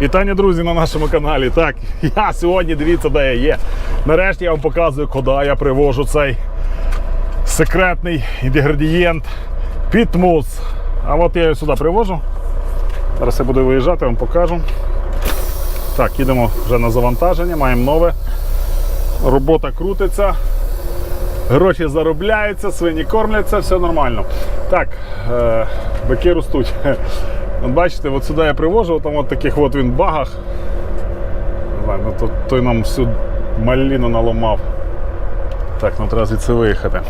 Вітання, друзі, на нашому каналі. Так, я сьогодні дивіться, де я є. Нарешті я вам показую, куди я привожу цей секретний інгредієнт Пітмус. А от я його сюди привожу. Зараз я буду виїжджати, вам покажу. Так, їдемо вже на завантаження, маємо нове. Робота крутиться. Гроші заробляються, свині кормляться, все нормально. Так, е, бики ростуть. От бачите, от сюди я привожу, там от таких от він багах. Не ну, то, той нам всю маліну наламав. Так, ну треба звідси виїхати.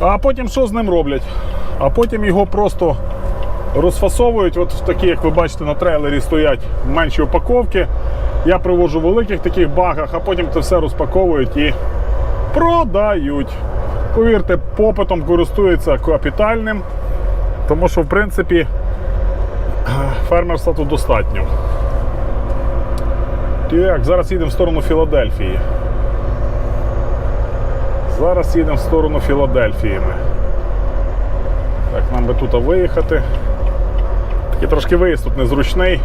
А потім що з ним роблять? А потім його просто розфасовують. От в такі, як ви бачите, на трейлері стоять менші упаковки. Я привожу в великих таких багах, а потім це все розпаковують і продають. Повірте, попитом користується капітальним, тому що, в принципі, фермерства тут достатньо. Так, зараз їдемо в сторону Філадельфії. Зараз їдемо в сторону Філадельфії. Ми. Так, нам би тут виїхати. Такий трошки виїзд тут незручний.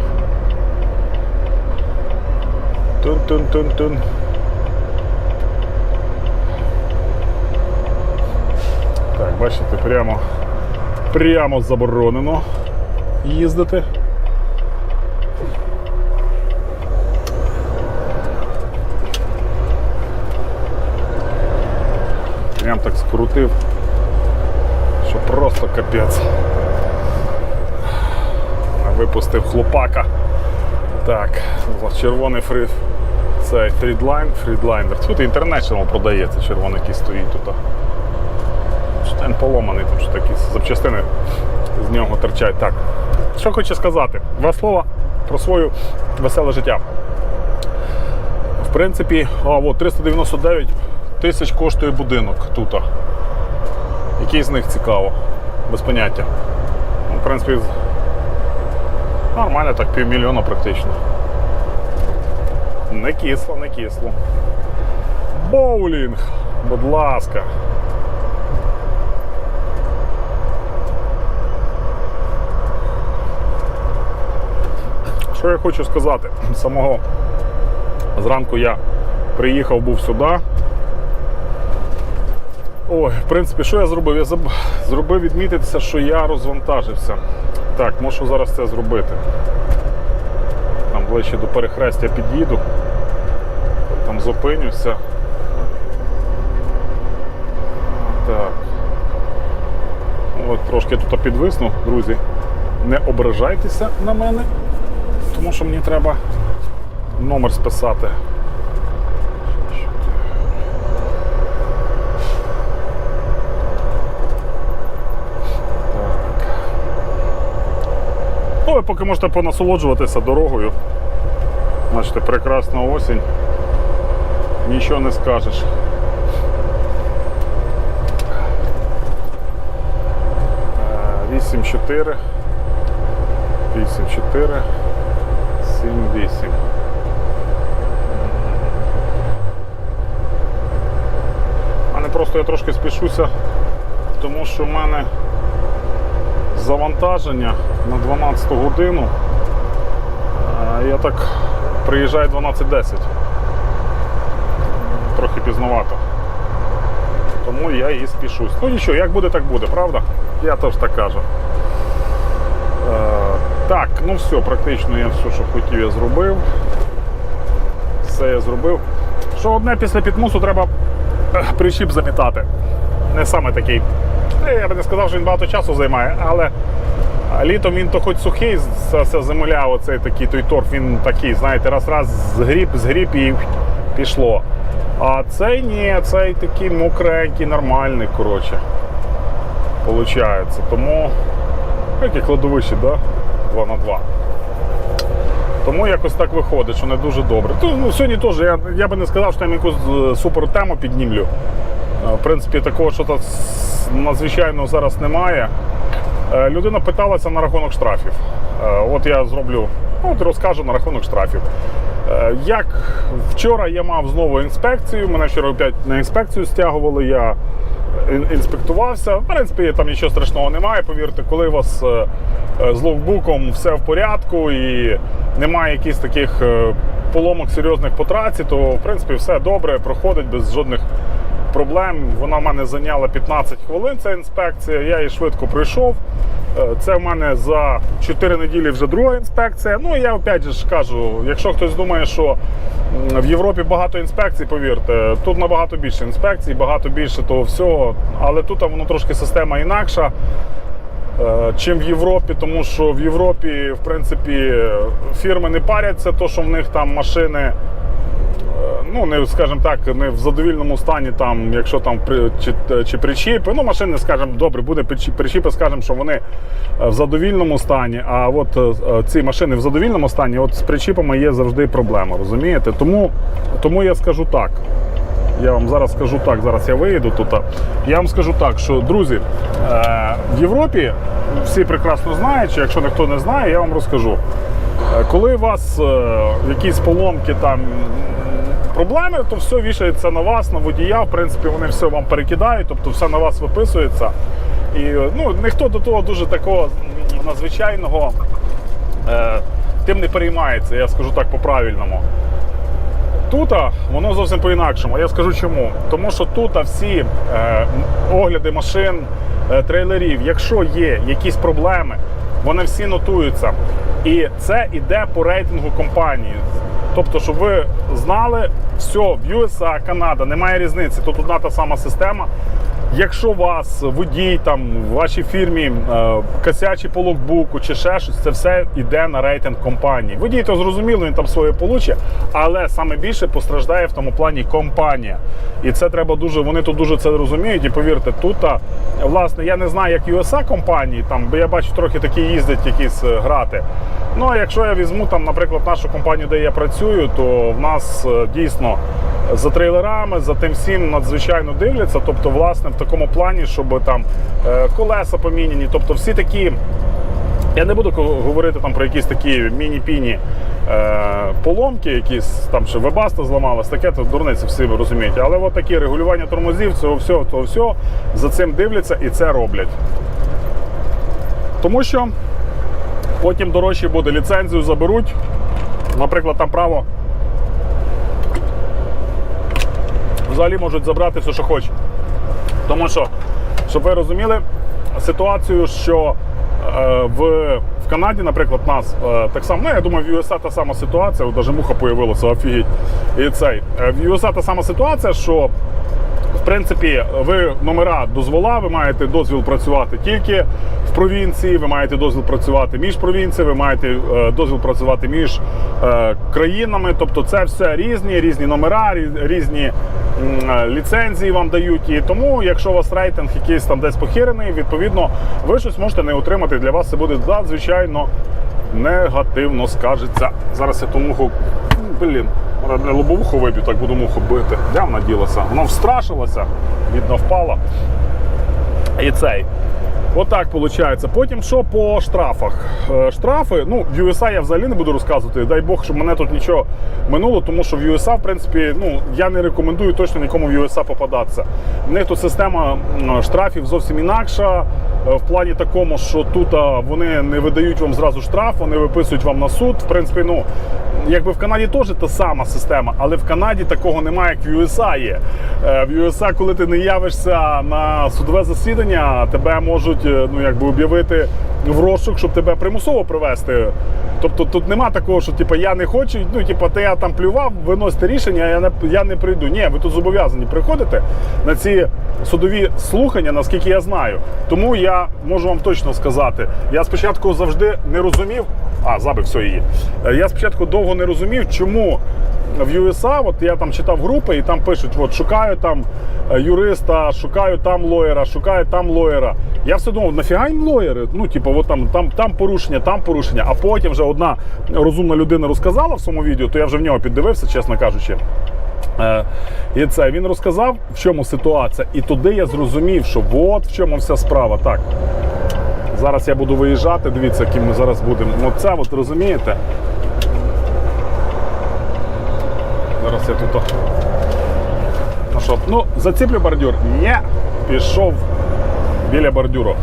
Тун-тун-тун-тун. Так, бачите, прямо, прямо заборонено їздити. Прям так скрутив, що просто капець. Випустив хлопака. Так, червоний фрі... цей фрідлайн, фрідлайнер. Тут International продається, червоний який стоїть тут. Штайн поломаний, тому що такі запчастини з нього торчать. Так. Що хочу сказати? Два слова про своє веселе життя. В принципі, а, от 399 тисяч коштує будинок тут. Який з них цікаво? Без поняття. Ну, в принципі, нормально так, півмільйона практично. Не кисло, не кисло. Боулінг, будь ласка. Що я хочу сказати? Самого зранку я приїхав був сюди. Ой, в принципі, що я зробив? Я заб- зробив відмітитися, що я розвантажився. Так, можу зараз це зробити. Там ближче до перехрестя під'їду, там зупинюся. Так. От трошки тут підвисну, друзі. Не ображайтеся на мене, тому що мені треба номер списати. Ну, ви поки можете понасолоджуватися дорогою. Бачите, прекрасна осінь. Нічого не скажеш. Е, 8-4. 8-4. 7-8. У мене просто я трошки спішуся, тому що в мене завантаження на 12 годину. Я так приїжджаю 12.10. Трохи пізновато. Тому я і спішусь. Ну нічого, як буде, так буде, правда? Я теж так кажу. Так, ну все, практично я все, що хотів, я зробив. Все я зробив. Що одне після підмусу треба прищіп замітати. Не саме такий. е, Я би не сказав, що він багато часу займає, але літом він то хоч сухий, це земля, оцей такий той торф, він такий, знаєте, раз-раз згріб, згріб і пішло. А цей ні, цей такий мокренький, нормальний, коротше. Получається. Тому яке кладовище, да? 2 на 2. Тому якось так виходить, що не дуже добре. То, ну, Сьогодні теж я, я би не сказав, що там якусь е, супер тему піднімлю. Е, В принципі, такого що надзвичайного зараз немає. Е, Людина питалася на рахунок штрафів. Е, От я зроблю, ну, от розкажу на рахунок штрафів. Е, Як вчора я мав знову інспекцію, мене вчора опять на інспекцію стягували. Я інспектувався. В принципі, там нічого страшного немає. Повірте, коли у вас з логбуком все в порядку і немає якихось таких поломок серйозних по траці, то в принципі все добре, проходить без жодних проблем. Вона в мене зайняла 15 хвилин. Ця інспекція. Я її швидко пройшов. Е, Це в мене за 4 неділі вже друга інспекція. Ну я опять же кажу, якщо хтось думає, що в Європі багато інспекцій, повірте, тут набагато більше інспекцій, багато більше того всього. Але тут воно трошки система інакша. е, Чим в Європі, тому що в Європі, в принципі, фірми не паряться, то що в них там машини ну не скажімо так, не в задовільному стані, там, якщо там чи, чи причіпи. Ну, машини, скажімо, добре, буде причіпи, скажімо, що вони е, в задовільному стані. А от е, е, ці машини в задовільному стані, от з причіпами є завжди проблема, розумієте? Тому, тому я скажу так. Я вам зараз скажу так, зараз я виїду тут. Я вам скажу так, що друзі, е, в Європі всі прекрасно знають, чи якщо ніхто не знає, я вам розкажу. Е, Коли у вас е, якісь поломки там. Проблеми, то все вішається на вас, на водія. В принципі, вони все вам перекидають, тобто все на вас виписується. І ну, ніхто до того дуже такого надзвичайного е, тим не переймається, я скажу так по-правильному. Тут воно зовсім по-інакшому. Я скажу чому. Тому що тут всі е, огляди машин, е, трейлерів, якщо є якісь проблеми, вони всі нотуються. І це йде по рейтингу компанії. Тобто, щоб ви знали, все в USA, Канада, немає різниці. Тут одна та сама система. Якщо вас водій там в вашій фірмі е, косячий по логбуку чи ще щось, це все йде на рейтинг компанії. Водій то зрозуміло, він там своє получить, але саме більше постраждає в тому плані компанія. І це треба дуже. Вони тут дуже це розуміють. І повірте, тут власне я не знаю, як USA компанії, там бо я бачу трохи такі їздять якісь е, грати. Ну а якщо я візьму там, наприклад, нашу компанію, де я працюю, то в нас е, дійсно за трейлерами, за тим всім надзвичайно дивляться. Тобто, власне, в такому плані, щоб там е, колеса поміняні, тобто всі такі. Я не буду говорити там про якісь такі міні-піні е, поломки, якісь там що вебаста зламалась, таке то дурниці всі розумієте. Але от такі регулювання тормозів, цього всього, того всього, за цим дивляться і це роблять. Тому що потім дорожче буде ліцензію заберуть. Наприклад, там право взагалі можуть забрати все, що хочуть. Тому що, щоб ви розуміли ситуацію, що е, в, в Канаді, наприклад, нас е, так само, ну я думаю, в USA та сама ситуація, от муха появилася, офігеть. І цей. Е, в USA та сама ситуація, що принципі, ви номера дозвола, ви маєте дозвіл працювати тільки в провінції, ви маєте дозвіл працювати між провінціями, ви маєте е, дозвіл працювати між е, країнами. Тобто це все різні, різні номера, різні е, ліцензії вам дають. І тому, якщо у вас рейтинг якийсь там десь похирений, відповідно, ви щось можете не отримати. Для вас це буде надзвичайно негативно скажеться. Зараз я ту муху, блін, мене лобовуху виб'ю, так буду муху бити. Вона ділася? Вона встрашилася, відно впала. І цей. Отак виходить. Потім що по штрафах? Е, Штрафи, ну, в USA я взагалі не буду розказувати. Дай Бог, щоб мене тут нічого минуло, тому що в USA, в принципі, ну, я не рекомендую точно нікому в USA попадатися. В них тут система штрафів зовсім інакша. е, В плані такому, що тут вони не видають вам зразу штраф, вони виписують вам на суд. В принципі, ну, якби в Канаді теж та сама система, але в Канаді такого немає, як в USA є. Е, В USA, коли ти не явишся на судове засідання, тебе можуть ну, якби об'явити в розшук, щоб тебе примусово привезти. Тобто тут нема такого, що типу, я не хочу, ну типу, ти я там плював, виносите рішення, я не я не прийду. Ні, ви тут зобов'язані приходити на ці судові слухання, наскільки я знаю. Тому я можу вам точно сказати, я спочатку завжди не розумів. А, забив все її. Е, Я спочатку довго не розумів, чому в USA, от я там читав групи, і там пишуть: от шукаю там е, юриста, шукаю там лоєра, шукаю там лоєра. Я все думав, нафіга їм лоєри? Ну, типу, от там, там, там порушення, там порушення. А потім вже одна розумна людина розказала в своєму відео, то я вже в нього піддивився, чесно кажучи. Е, І це він розказав, в чому ситуація. І туди я зрозумів, що от в чому вся справа. Так. Зараз я буду виїжджати, дивіться, яким ми зараз будемо. Ну це от розумієте. Зараз я тут. Ну що, ну, заціплю бордюр? Ні. пішов біля бордюру.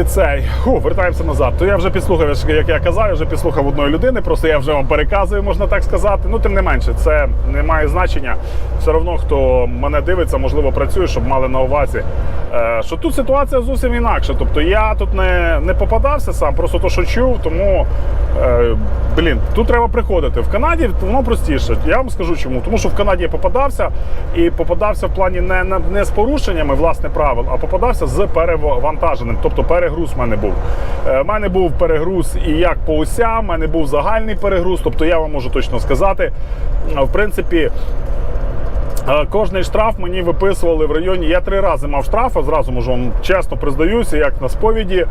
І цей, Фу, вертаємося назад. То я вже підслухав, як я казав, я вже підслухав одної людини, просто я вже вам переказую, можна так сказати. Ну, тим не менше, це не має значення. Все одно, хто мене дивиться, можливо, працює, щоб мали на увазі. е, Що тут ситуація зовсім інакша. Тобто я тут не, не попадався сам, просто то, що чув, тому е, блін, тут треба приходити. В Канаді воно простіше. Я вам скажу чому. Тому що в Канаді я попадався і попадався в плані не, не, з порушеннями власне правил, а попадався з перевантаженим. Тобто перегруз в мене був. Е, мене був перегруз і як по осям, в мене був загальний перегруз. Тобто я вам можу точно сказати. В принципі, Кожний штраф мені виписували в районі. Я три рази мав штрафи, зразу можу вам чесно признаюся, як на сповіді.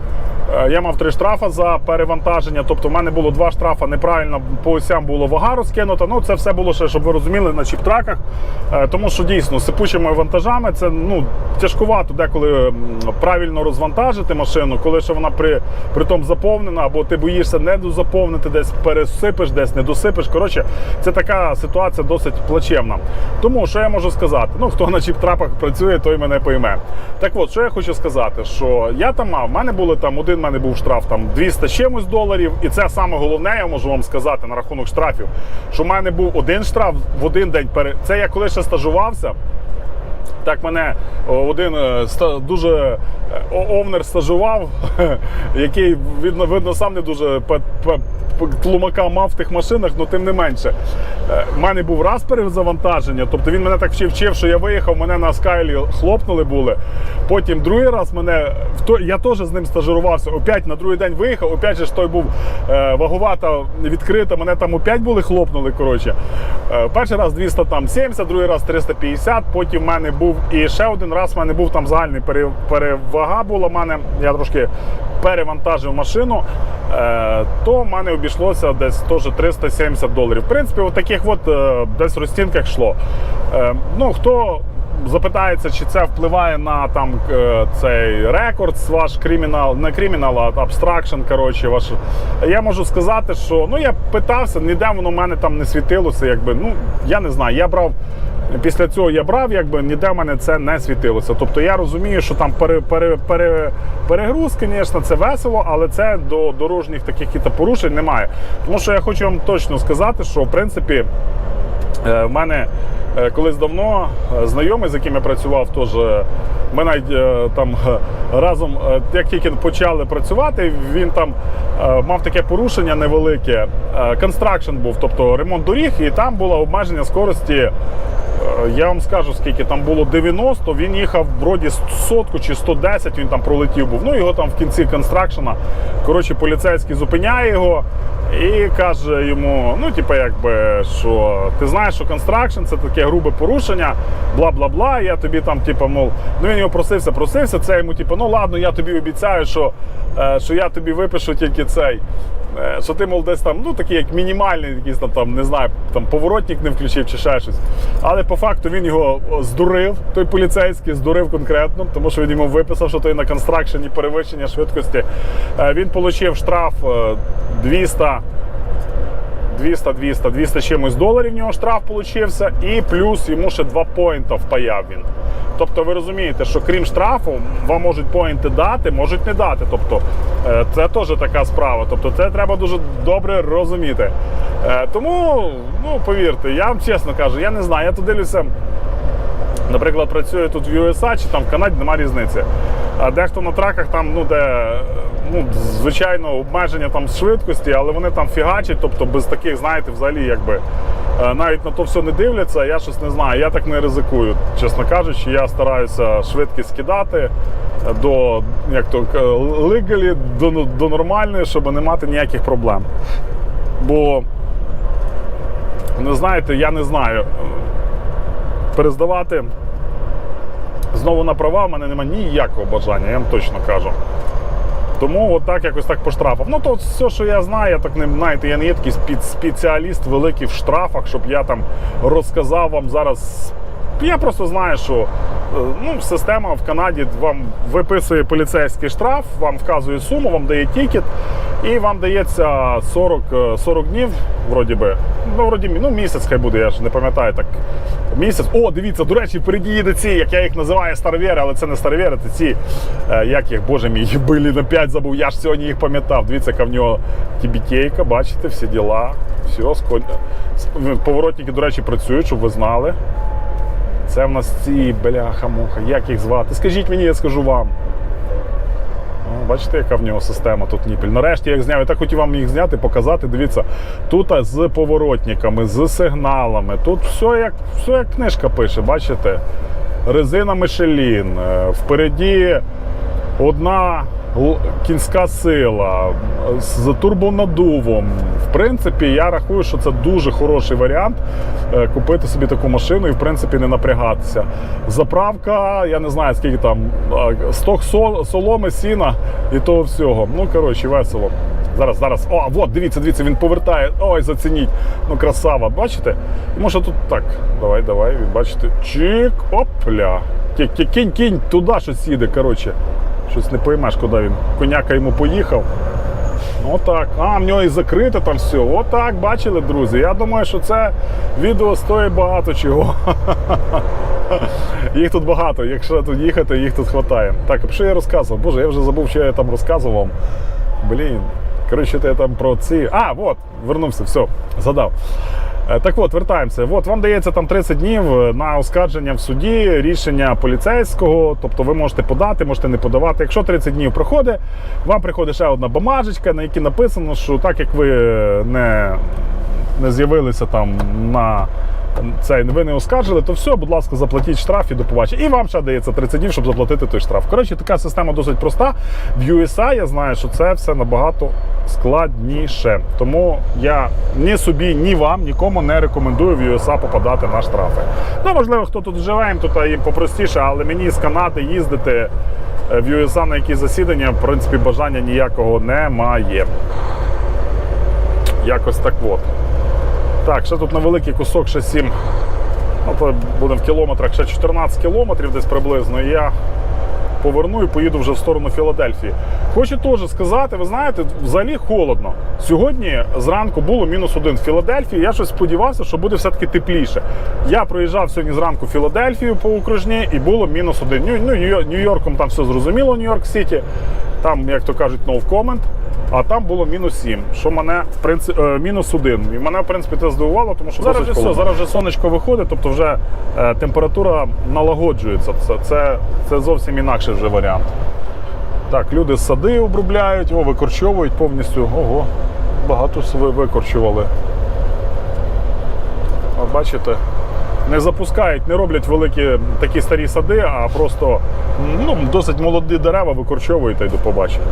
Е, Я мав три штрафи за перевантаження. Тобто, в мене було два штрафи неправильно по осям було вага розкинута. Ну, це все було ще, щоб ви розуміли, на чіп-траках. Е, Тому що дійсно сипучими вантажами це ну, тяжкувато деколи правильно розвантажити машину, коли ще вона при, тому заповнена, або ти боїшся не дозаповнити, десь пересипеш, десь не досипеш. Коротше, це така ситуація досить плачевна. Тому що я можу сказати? Ну, хто на чіп-трапах працює, той мене пойме. Так от, що я хочу сказати, що я там мав, в мене були там один в мене був штраф там 200 чимось доларів, і це саме головне, я можу вам сказати на рахунок штрафів, що в мене був один штраф в один день. Це я коли ще стажувався. Так мене один е, дуже е, овнер стажував, який видно, видно сам не дуже тлумака мав в тих машинах, але тим не менше. У мене був раз перезавантаження, тобто він мене так вчив, вчив, що я виїхав, мене на скайлі хлопнули були. Потім другий раз мене я теж з ним стажирувався. Опять на другий день виїхав, опять же ж той був е, ваговата відкрита, мене там опять були хлопнули. Коротше. Е, перший раз 270, другий раз 350, потім в мене був і ще один раз в мене був там загальний перевага була. Мене я трошки перевантажив машину, е, то в мене обійшлося десь теж 370 доларів. В принципі, в таких от е, десь розцінках йшло. Е, ну, хто запитається, чи це впливає на там е, цей рекорд, ваш кримінал, не кримінал, а абстракшн. Коротше, ваш. Я можу сказати, що ну я питався, ніде воно в мене там не світилося. Якби ну я не знаю. Я брав. Після цього я брав, якби ніде в мене це не світилося. Тобто я розумію, що там пере, пере, пере, перегруз, звісно, це весело, але це до дорожніх таких порушень немає. Тому що я хочу вам точно сказати, що в принципі В мене е, колись давно е, знайомий, з яким я працював, теж е, ми навіть е, там е, разом, е, як тільки почали працювати, він там е, мав таке порушення невелике. Констракшн був, тобто ремонт доріг, і там було обмеження скорості. е, Я вам скажу, скільки там було 90, він їхав вроді сотку чи 110, він там пролетів був. Ну його там в кінці констракшена. Коротше, поліцейський зупиняє його і каже йому: ну, типу, якби, що ти знаєш, що констракшн це таке грубе порушення, бла бла бла. Я тобі там, типу, мол, ну він його просився, просився. Це йому, типу, ну ладно, я тобі обіцяю, що е, що я тобі випишу тільки цей. Е, що ти, мов, десь там, ну такий, як мінімальний, якийсь там, там, не знаю, там поворотник не включив чи ще щось. Але по факту він його здурив, той поліцейський, здурив конкретно, тому що він йому виписав, що той на констракшені перевищення швидкості. Е, він отримав штраф 200. 200 200 200 чимось доларів в нього штраф получився, і плюс йому ще 2 поінта впаяв він. Тобто ви розумієте, що крім штрафу, вам можуть поінти дати, можуть не дати. Тобто е, Це теж така справа. Тобто Це треба дуже добре розуміти. Е, тому, ну повірте, я вам чесно кажу, я не знаю, я тут дивлюся. Наприклад, працює тут в USA чи там в Канаді, немає різниці. А дехто на траках там, ну де ну, звичайно обмеження там швидкості, але вони там фігачать, тобто без таких, знаєте, взагалі якби е, навіть на то все не дивляться. Я щось не знаю, я так не ризикую. Чесно кажучи, я стараюся швидкість кидати до як то е, легалі, до, до нормальної, щоб не мати ніяких проблем. Бо, не знаєте, я не знаю перездавати знову на права в мене немає ніякого бажання, я вам точно кажу. Тому отак якось так по штрафах. Ну то все, що я знаю, я так не знаєте, я не є такий спец- спеціаліст великий в штрафах, щоб я там розказав вам зараз Я просто знаю, що е, ну, система в Канаді вам виписує поліцейський штраф, вам вказує суму, вам дає тікет, і вам дається 40, е, 40 днів, вроді би. Ну, вроді, ну, місяць хай буде, я ж не пам'ятаю так. Місяць. О, дивіться, до речі, їде ці, як я їх називаю старовєри, але це не старовєри, це ці, е, як їх, боже мій, били на 5 забув, я ж сьогодні їх пам'ятав. Дивіться, яка в нього тібітейка, бачите, всі діла. Все, сколь... Поворотники, до речі, працюють, щоб ви знали. Це в нас ці бляха-муха. Як їх звати? Скажіть мені, я скажу вам. Бачите, яка в нього система тут ніпель. Нарешті я їх зняв. Я так хотів вам їх зняти, показати. Дивіться, тут з поворотниками, з сигналами. Тут все як, все як книжка пише, бачите? Резина Мишелін. е, Впереді одна кінська сила з турбонадувом. В принципі, я рахую, що це дуже хороший варіант е, купити собі таку машину і в принципі не напрягатися. Заправка, я не знаю скільки там, а, сток соломи, сіна і того всього. Ну, коротше, весело. Зараз, зараз. О, от, дивіться, дивіться, він повертає. Ой, зацініть. Ну, красава, бачите? Може тут так. Давай, давай, бачите. Чик, опля. Ки- Кинь, кинь, туди щось їде, коротше. Щось не поймеш, куди він. Коняка йому поїхав. Отак. А, в нього і закрите там все. Отак, бачили, друзі. Я думаю, що це відео стоїть багато чого. Їх тут багато. Якщо тут їхати, їх тут вистачає. Так, що я розказував? Боже, я вже забув, що я там розказував. Блін. Коротше, я там про ці. А, от, вернувся, все, згадав. Е, Так от, вертаємося. От вам дається там 30 днів е, на оскарження в суді рішення поліцейського. Тобто ви можете подати, можете не подавати. Якщо 30 днів проходить, вам приходить ще одна бумажечка, на якій написано, що так як ви е, не, не з'явилися там на цей ви не оскаржили, то все, будь ласка, заплатіть штраф і до побачення. І вам ще дається 30 днів, щоб заплатити той штраф. Коротше, така система досить проста. В USA я знаю, що це все набагато складніше. Тому я ні собі, ні вам, нікому не рекомендую в USA попадати на штрафи. Ну, можливо, хто тут живе, їм тут їм попростіше, але мені з Канади їздити е, в USA на якісь засідання, в принципі, бажання ніякого немає. Якось так от. Так, ще тут на великий кусок ще 7. Ну, то будемо в кілометрах ще 14 кілометрів десь приблизно. І я поверну і поїду вже в сторону Філадельфії. Хочу теж сказати, ви знаєте, взагалі холодно. Сьогодні зранку було мінус один в Філадельфії. Я щось сподівався, що буде все-таки тепліше. Я проїжджав сьогодні зранку Філадельфію по окружні і було мінус один. Ну, Нью- Нью-Йорком там все зрозуміло, Нью-Йорк Сіті. Там, як то кажуть, no comment. А там було мінус 7, що мене в принципі е, мінус 1. І мене в принципі це здивувало, тому що зараз вже все, зараз вже сонечко виходить, тобто вже е, температура налагоджується. Це, це, це зовсім інакший вже варіант. Так, люди сади обробляють, о, викорчовують повністю. Ого, багато ви викорчували. От бачите, не запускають, не роблять великі такі старі сади, а просто ну, досить молоді дерева викорчовують та й до побачення.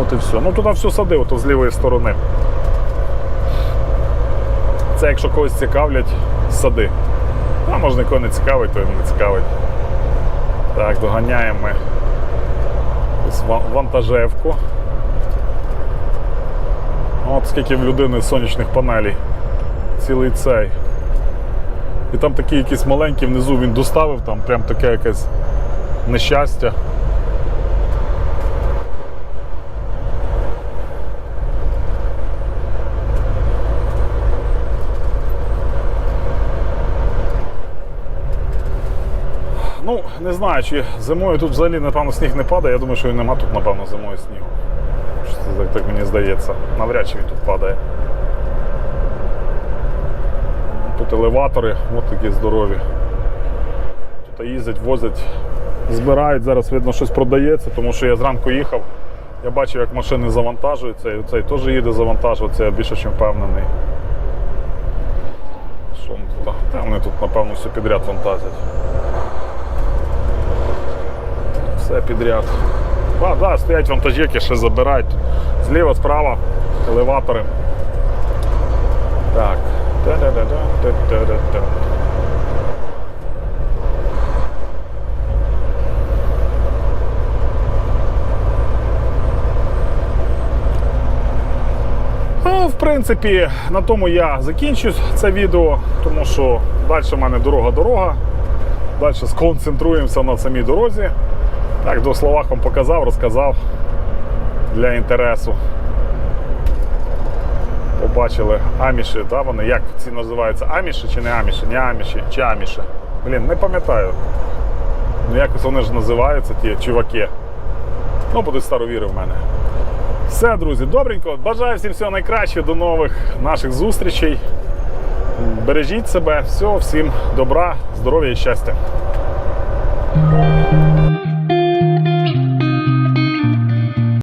От і все. Ну туди все сади, ото з лівої сторони. Це якщо когось цікавлять сади. А може нікого не цікавить, то не цікавить. Так, доганяємо ми вантажевку. От скільки в людини сонячних панелей. Цілий цей. І там такий якийсь маленький внизу він доставив, там прям таке якесь нещастя. Ну, не знаю, чи зимою тут взагалі, напевно, сніг не падає. Я думаю, що і нема тут, напевно, зимою снігу. Що це так, так мені здається. Навряд чи він тут падає. Тут елеватори, от такі здорові. Тут їздять, возять, збирають. Зараз видно, щось продається, тому що я зранку їхав. Я бачив, як машини завантажуються, і цей теж їде завантажуватися, я більше ніж впевнений. Що тут? Та вони тут, напевно, все підряд вантажать. Все підряд. А, да, стоять вантажівки, ще забирають. Зліва, справа, елеватори. Так. Та-та-да-да. Ну, в принципі, на тому я закінчу це відео, тому що далі в мене дорога-дорога. Далі сконцентруємося на самій дорозі. Так, до словах вам показав, розказав для інтересу. Побачили аміші, да, вони як ці називаються? Аміші чи не аміші? Не аміші, чи аміші? Блін, не пам'ятаю. Ну якось вони ж називаються ті чуваки. Ну, будуть старовіри в мене. Все, друзі, добренько. Бажаю всім всього найкращого. До нових наших зустрічей. Бережіть себе, всього, всім добра, здоров'я і щастя.